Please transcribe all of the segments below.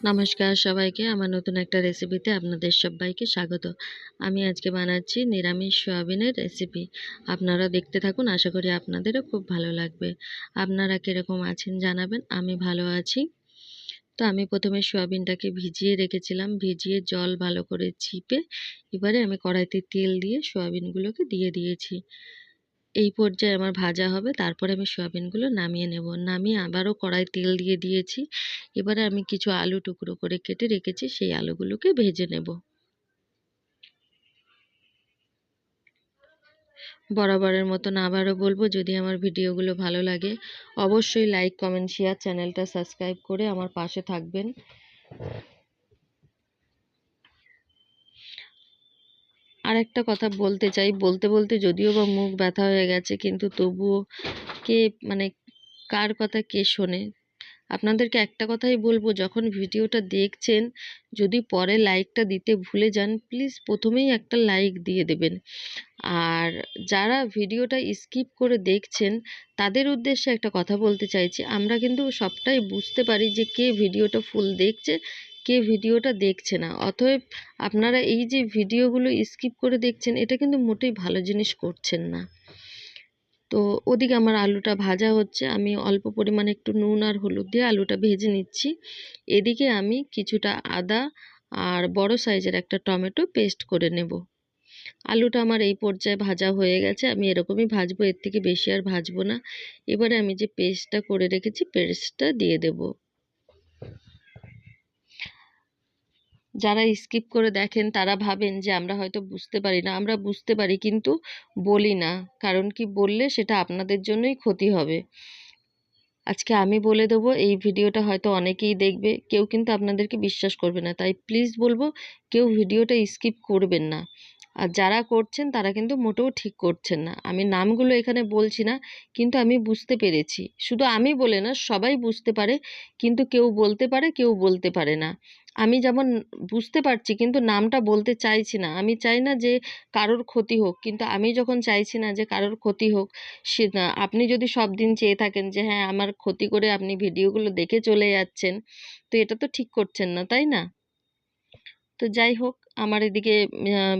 নমস্কার সবাইকে, আমার নতুন একটা রেসিপিতে আপনাদের সবাইকে স্বাগত। আমি আজকে বানাচ্ছি নিরামিষ সয়াবিনের রেসিপি আপনারা দেখতে থাকুন, আশা করি আপনাদেরও খুব ভালো লাগবে। আপনারা কীরকম আছেন জানাবেন, আমি ভালো আছি। তো আমি প্রথমে সয়াবিনটাকে ভিজিয়ে রেখেছিলাম, ভিজিয়ে জল ভালো করে চিপে এবারে আমি কড়াইতে তেল দিয়ে সয়াবিনগুলোকে দিয়ে দিয়েছি। এই পর্যায়ে আমার ভাজা হবে। তারপরে আমি সয়াবিনগুলো নামিয়ে নেব। নামিয়ে আবারও কড়াই তেল দিয়ে দিয়েছি। এবারে আমি কিছু আলু টুকরো করে কেটে রেখেছি। সেই আলুগুলোকে ভেজে নেব। বরাবরের মতন আবারও বলব, যদি আমার ভিডিওগুলো ভালো লাগে, অবশ্যই লাইক, কমেন্ট, শেয়ার চ্যানেলটা সাবস্ক্রাইব করে আমার পাশে থাকবেন। আর একটা কথা বলতে চাই। বলতে বলতে যদিও বা মুখ ব্যথা হয়ে গেছে, কিন্তু তবুও কে মানে কার কথা কে শোনে? আপনাদেরকে একটা কথাই বলব, যখন ভিডিওটা দেখছেন, যদি পরে লাইকটা দিতে ভুলে যান, প্লিজ প্রথমেই একটা লাইক দিয়ে দেবেন। আর যারা ভিডিওটা স্কিপ করে দেখছেন, তাদের উদ্দেশ্যে একটা কথা বলতে চাইছি। আমরা কিন্তু সবটাই বুঝতে পারি যে কে ভিডিওটা ফুল দেখছে কে ভিডিওটা দেখছে না। অতএব আপনারা এই যে ভিডিওগুলো স্কিপ করে দেখছেন, এটা কিন্তু মোটেই ভালো জিনিস করছেন না। তো ওদিকে আমার আলুটা ভাজা হচ্ছে, আমি অল্প পরিমাণে একটু নুন আর হলুদ দিয়ে আলুটা ভেজে নিচ্ছি। এদিকে আমি কিছুটা আদা আর বড় সাইজের একটা টমেটো পেস্ট করে নেব। আলুটা আমার এই পর্যায়ে ভাজা হয়ে গেছে, আমি এরকমই ভাজবো, এর থেকে বেশি আর ভাজবো না। এবারে আমি যে পেস্টটা করে রেখেছি, পেস্টটা দিয়ে দেবো। যারা স্কিপ করে দেখেন, তারা ভাবেন যে আমরা হয়তো বুঝতে পারি না। আমরা বুঝতে পারি কিন্তু বলি না। কারণ কি বললে সেটা আপনাদের জন্যই ক্ষতি হবে। আজকে আমি বলে দেবো, এই ভিডিওটা হয়তো অনেকেই দেখবে। কেউ কিন্তু আপনাদেরকে বিশ্বাস করবে না। তাই প্লিজ বলব, কেউ ভিডিওটা স্কিপ করবেন না। আর যারা করছেন, তারা কিন্তু মোটেও ঠিক করছেন না। আমি নামগুলো এখানে বলছি না, কিন্তু আমি বুঝতে পেরেছি। শুধু আমি বলে না, সবাই বুঝতে পারে, কিন্তু কেউ বলতে পারে, কেউ বলতে পারে না। আমি যেমন বুঝতে পারছি কিন্তু নামটা বলতে চাইছি না। আমি চাই না যে কারোর ক্ষতি হোক, কিন্তু আমি যখন চাইছি না যে কারোর ক্ষতি হোক, সে আপনি যদি সব দিন চেয়ে থাকেন যে হ্যাঁ আমার ক্ষতি করে আপনি ভিডিওগুলো দেখে চলে যাচ্ছেন, তো এটা তো ঠিক করছেন না, তাই না? তো যাই হোক, আমার এদিকে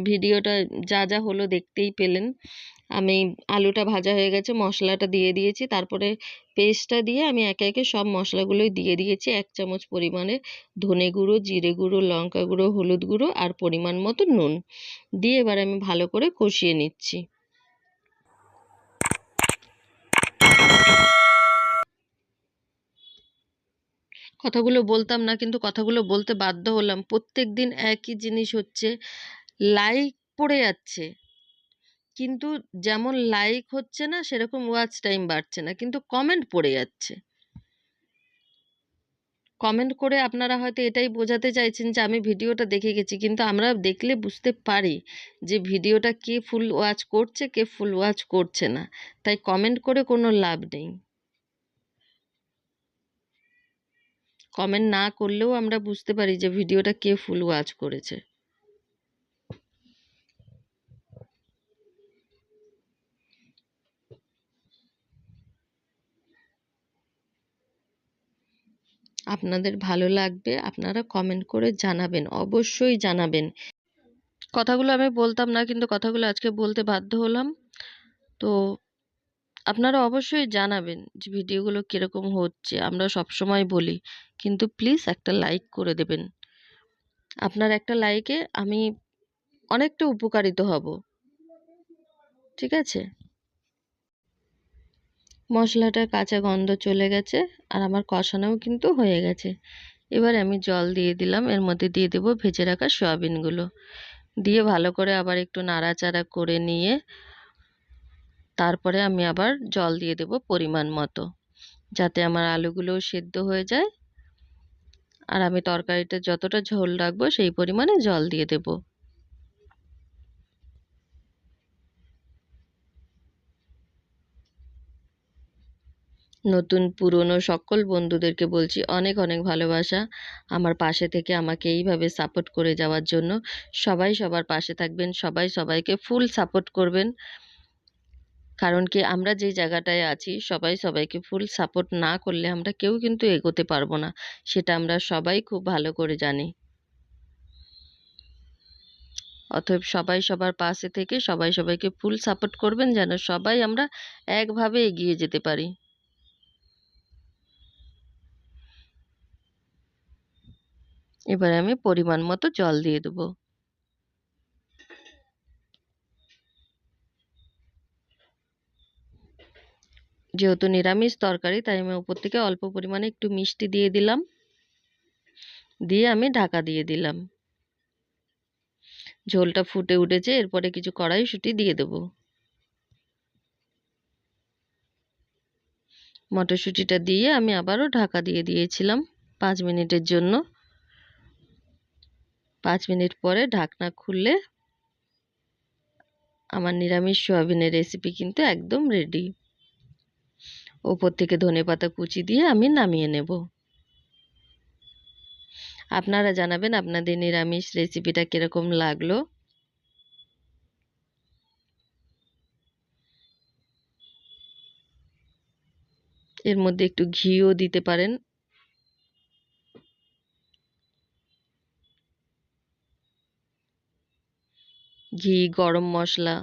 ভিডিওটা যা যা হলো দেখতেই পেলেন। আমি আলুটা ভাজা হয়ে গেছে, মশলাটা দিয়ে দিয়েছি। তারপরে পেস্টটা দিয়ে আমি একে একে সব মশলাগুলোই দিয়ে দিয়েছি। এক চামচ পরিমাণে ধনে গুঁড়ো, জিরে গুঁড়ো, লঙ্কা গুঁড়ো, হলুদ গুঁড়ো আর পরিমাণ মতো নুন দিয়ে এবার আমি ভালো করে কষিয়ে নিচ্ছি। কথাগুলো বলতাম না, কিন্তু কথাগুলো বলতে বাধ্য হলাম। প্রত্যেক দিন একই জিনিস হচ্ছে লাইক পড়ে যাচ্ছে। কিন্তু যেমন লাইক হচ্ছে না, সেরকম ওয়াচ টাইম বাড়ছে না, কিন্তু কমেন্ট পড়ে যাচ্ছে। কমেন্ট করে আপনারা হয়তো এটাই বোঝাতে চাইছেন যে, আমি ভিডিওটা দেখে গেছি, কিন্তু আমরা দেখলে বুঝতে পারি যে, ভিডিওটা কে ফুল ওয়াচ করছে, কে ফুল ওয়াচ করছে না। তাই কমেন্ট করে কোনো লাভ নেই। কমেন্ট না করলেও আমরা বুঝতে পারি যে ভিডিওটা কে ফুল ওয়াচ করেছে। আপনাদের ভালো লাগবে, আপনারা কমেন্ট করে জানাবেন, অবশ্যই জানাবেন। কথাগুলো আমি বলতাম না, কিন্তু কথাগুলো আজকে বলতে বাধ্য হলাম। তো আপনারা অবশ্যই জানাবেন যে ভিডিওগুলো কীরকম হচ্ছে আমরা সব সময় বলি। কিন্তু প্লিজ একটা লাইক করে দেবেন। আপনার একটা লাইকে আমি অনেকটা উপকারিত হব। ঠিক আছে? মশলাটার কাঁচা গন্ধ চলে গেছে আর আমার কষানোও কিন্তু হয়ে গেছে। এবার আমি জল দিয়ে দিলাম, এর মধ্যে দিয়ে দেবো ভেজে রাখা সয়াবিনগুলো। দিয়ে ভালো করে আবার একটু নাড়াচাড়া করে নিয়ে তারপরে আমি আবার জল দিয়ে দেব পরিমাণ মতো, যাতে আমার আলুগুলোও সেদ্ধ হয়ে যায়। আর আমি তরকারিতে যতটা ঝোল রাখব সেই পরিমাণে জল দিয়ে দেবো। নতুন, পুরনো সকল বন্ধুদেরকে বলছি অনেক অনেক ভালোবাসা আমার পাশে থেকে আমাকে এইভাবে সাপোর্ট করে যাওয়ার জন্য। সবাই সবার পাশে থাকবেন, সবাই সবাইকে ফুল সাপোর্ট করবেন। কারণ কি আমরা যে জায়গাটায় আছি, সবাই সবাইকে ফুল সাপোর্ট না করলে আমরা কেউ কিন্তু এগোতে পারব না। সেটা আমরা সবাই খুব ভালো করে জানি। অতএব সবাই সবার পাশে থেকে সবাই সবাইকে ফুল সাপোর্ট করবেন যেন সবাই আমরা একভাবে এগিয়ে যেতে পারি। এবারে আমি পরিমাণ মতো জল দিয়ে দেবো। যেহেতু নিরামিষ তরকারি, তাই আমি উপর থেকে অল্প পরিমাণে একটু মিষ্টি দিয়ে দিলাম। দিয়ে আমি ঢাকা দিয়ে দিলাম। ঝোলটা ফুটে উঠেছে, এরপরে কিছু কড়াইশুঁটি দিয়ে দেব। মটরশুঁটিটা দিয়ে আমি আবারও ঢাকা দিয়ে দিয়েছিলাম পাঁচ মিনিটের জন্য। পাঁচ মিনিট পরে ঢাকনা খুললে আমার নিরামিষ সোয়াবিনের রেসিপি কিন্তু একদম রেডি ওপর থেকে ধনে পাতা কুচি দিয়ে আমি নামিয়ে নেব। আপনারা জানাবেন আপনাদের নিরামিষ রেসিপিটা কীরকম লাগল। এর মধ্যে একটু ঘিও দিতে পারেন। ঘি, গরম মশলা।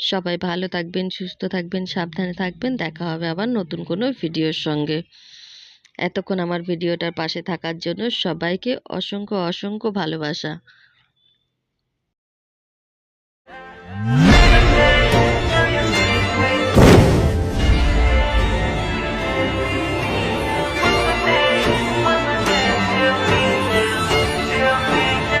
সবাই ভালো থাকবেন, সুস্থ থাকবেন, সাবধানে থাকবেন। দেখা হবে আবার নতুন কোনো ভিডিওর সঙ্গে। এতক্ষণ আমার ভিডিওটার পাশে থাকার জন্য সবাইকে অসংখ্য অসংখ্য ভালোবাসা।